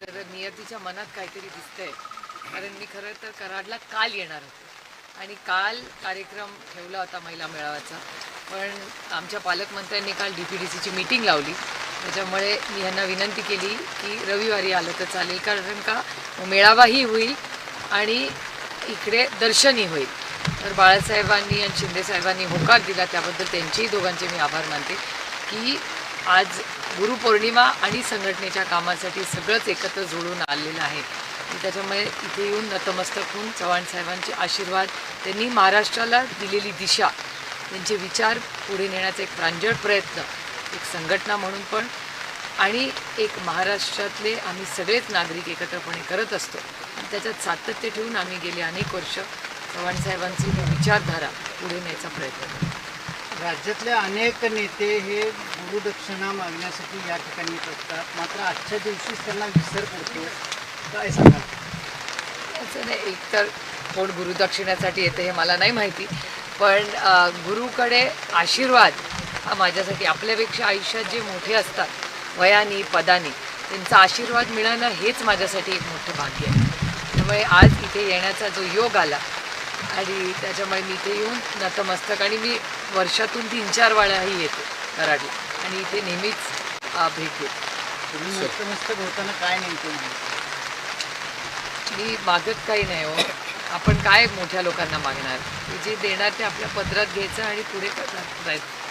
तर नियतीच्या मनात काहीतरी दिसतंय. कारण मी खरं तर कराडला काल येणार होते. आणि काल कार्यक्रम ठेवला होता महिला मेळाव्याचा. पण आमच्या पालकमंत्र्यांनी काल डी पी डी सीची मीटिंग लावली. त्याच्यामुळे मी यांना विनंती केली की रविवारी आलं तर चालेल. कारण का मेळावाही होईल आणि इकडे दर्शनही होईल. तर बाळासाहेबांनी आणि शिंदेसाहेबांनी होकार दिला. त्याबद्दल त्यांचेही दोघांचे मी आभार मानते की आज गुरुपौर्णिमा आणि संघटनेच्या कामासाठी सगळंच एकत्र जोडून आलेलं आहे. त्याच्यामुळे इथे येऊन नतमस्तक होऊन चव्हाण साहेबांचे आशीर्वाद त्यांनी महाराष्ट्राला दिलेली दिशा त्यांचे विचार पुढे नेण्याचा एक प्रांजळ प्रयत्न एक संघटना म्हणून पण आणि एक महाराष्ट्रातले आम्ही सगळेच नागरिक एकत्रपणे करत असतो. आणि त्याच्यात सातत्य ठेवून आम्ही गेली अनेक वर्ष चव्हाण साहेबांची विचारधारा पुढे न्यायचा प्रयत्न करतो. राज्यातले अनेक नेते हे गुरुदक्षिणा मागण्यासाठी या ठिकाणी येत असतात. मात्र आजच्या दिवशीच त्यांना विसर पडतो. काय सांगाल? असं नाही एकतर कोण गुरुदक्षिण्यासाठी येते हे मला नाही माहिती. पण गुरुकडे आशीर्वाद हा माझ्यासाठी आपल्यापेक्षा आयुष्यात जे मोठे असतात वयानी पदानी त्यांचा आशीर्वाद मिळणं हेच माझ्यासाठी एक मोठं भाग्य आहे. त्यामुळे आज इथे येण्याचा जो योग आला आणि त्याच्यामुळे मी इथे येऊन नतमस्तक आणि मी वर्षातून तीन चार वेळाही येते कराडला आणि इथे नेहमीच भेट देते. तुम्ही नतमस्तक होताना काय नेमकं मी मागत काही नाही हो. आपण काय मोठ्या लोकांना मागणार? जे देणार ते आपल्या पदरात घ्यायचं आणि पुढे करणार? जायचं